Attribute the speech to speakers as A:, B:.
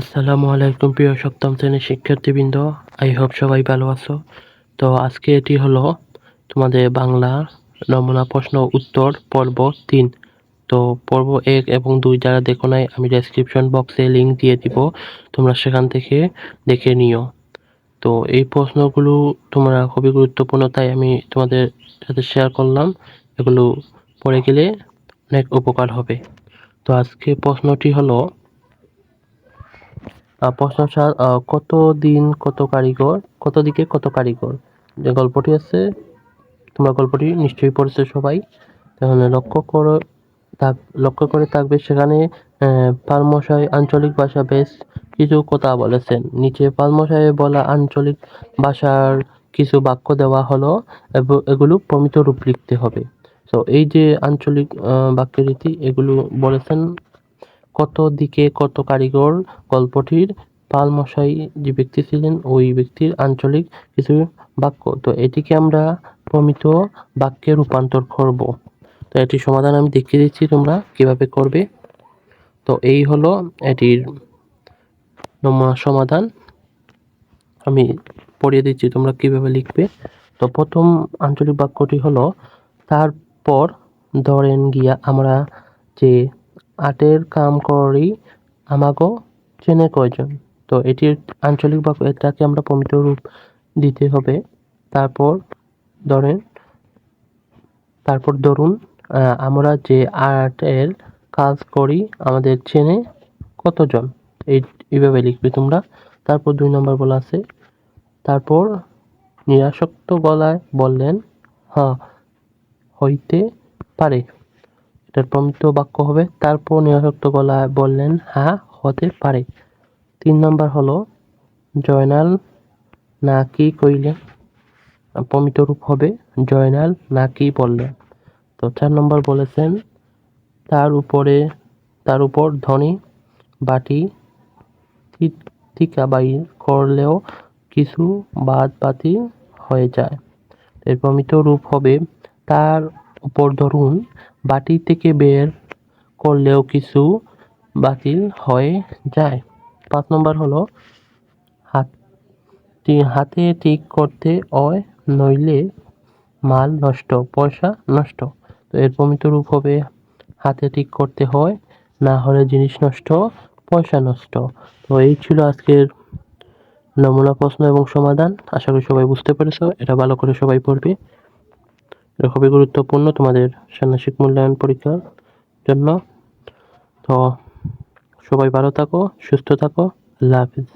A: আসসালামু আলাইকুম, প্রিয় সপ্তম শ্রেণির শিক্ষার্থীবৃন্দ। আই হোপ সবাই ভালো আছো। তো আজকে এটি হলো তোমাদের বাংলা নমুনা প্রশ্ন উত্তর, পর্ব তিন। তো পর্ব এক এবং দুই যারা দেখো নাই, আমি ডেসক্রিপশন বক্সে লিঙ্ক দিয়ে দিব। তোমরা সেখান থেকে দেখে নিও। তো এই প্রশ্নগুলো তোমরা খুবই গুরুত্বপূর্ণ, তাই আমি তোমাদের সাথে শেয়ার করলাম। এগুলো পড়ে গেলে অনেক উপকার হবে। তো আজকে প্রশ্নটি হলো প্রশ্ন সার কত দিন কত কারিগর কত দিকে কত কারিগর? যে গল্পটি আছে তোমরা গল্পটি নিশ্চয়ই পড়েছো সবাই। তাহলে লক্ষ্য করো থাক লক্ষ্য করে থাকবে সেখানে পালমশাই আঞ্চলিক ভাষা বেশ কিছু কথা বলেছেন। নিচে পালমশাই বলা আঞ্চলিক ভাষার কিছু বাক্য দেওয়া হলো এব- এগুলো প্রমিত রূপ লিখতে হবে। তো এই যে আঞ্চলিক আহ, বাক্য রীতি এগুলো বলেছেন কত দিকে কত কারিগর গল্পটির পালমশাই যে ব্যক্তি ছিলেন, ওই ব্যক্তির আঞ্চলিক কিছু বাক্য। তো এটিকে আমরা প্রমিত বাক্যে রূপান্তর করব। তো এটির সমাধান আমি দেখিয়ে দিচ্ছি তোমরা কীভাবে করবে। তো এই হলো এটির নমুনা সমাধান। আমি পড়িয়ে দিচ্ছি তোমরা কীভাবে লিখবে। তো প্রথম আঞ্চলিক বাক্যটি হলো, তারপর ধরেন গিয়া আমরা যে আটের কাম করি আমাগো চেনে কয়জন। তো এটির আঞ্চলিক বাক্য, এটাকে আমরা প্রমিত রূপ দিতে হবে। তারপর ধরেন, তারপর ধরুন আমরা যে আর্টের কাজ করি, আমাদের চেনে কতজন? এই, এইভাবে লিখবে তোমরা। তারপর দুই নম্বর বলা আছে, তারপর নিরাসক্ত গলায় বললেন হ্যাঁ হইতে পারে। এটার প্রমিত বাক্য হবে। তারপর নিরাসক্ত গলায় বললেন হ্যাঁ হতে পারে। তিন নম্বর হলো, জয়নাল না কি কইলেন প্রমিত রূপ হবে, জয়নাল না কি বললেন তো চার নম্বর বলেছেন, তার উপরে, তার উপর ধনী বাটি টিকা বাইর করলেও কিছু বাদ বাতি হয়ে যায়। এর প্রমিত রূপ হবে, তার উপর ধরুন বাটি থেকে বের করলেও কিছু বাতিল হয়ে যায়। পাঁচ নম্বর হলো, হাত হাতে ঠিক করতে হয়, নইলে মাল নষ্ট, পয়সা নষ্ট। তো এর প্রমিত রূপ হবে, হাতে ঠিক করতে হয়, না হলে জিনিস নষ্ট, পয়সা নষ্ট। তো এই ছিল আজকের নমুনা প্রশ্ন এবং সমাধান। আশা করি সবাই বুঝতে পেরেছ। এটা ভালো করে সবাই পড়বে। এটা খুবই গুরুত্বপূর্ণ তোমাদের ষান্মাসিক মূল্যায়ন পরীক্ষার জন্য। তো সবাই ভালো থাকো, সুস্থ থাকো, আল্লাহ হাফিজ।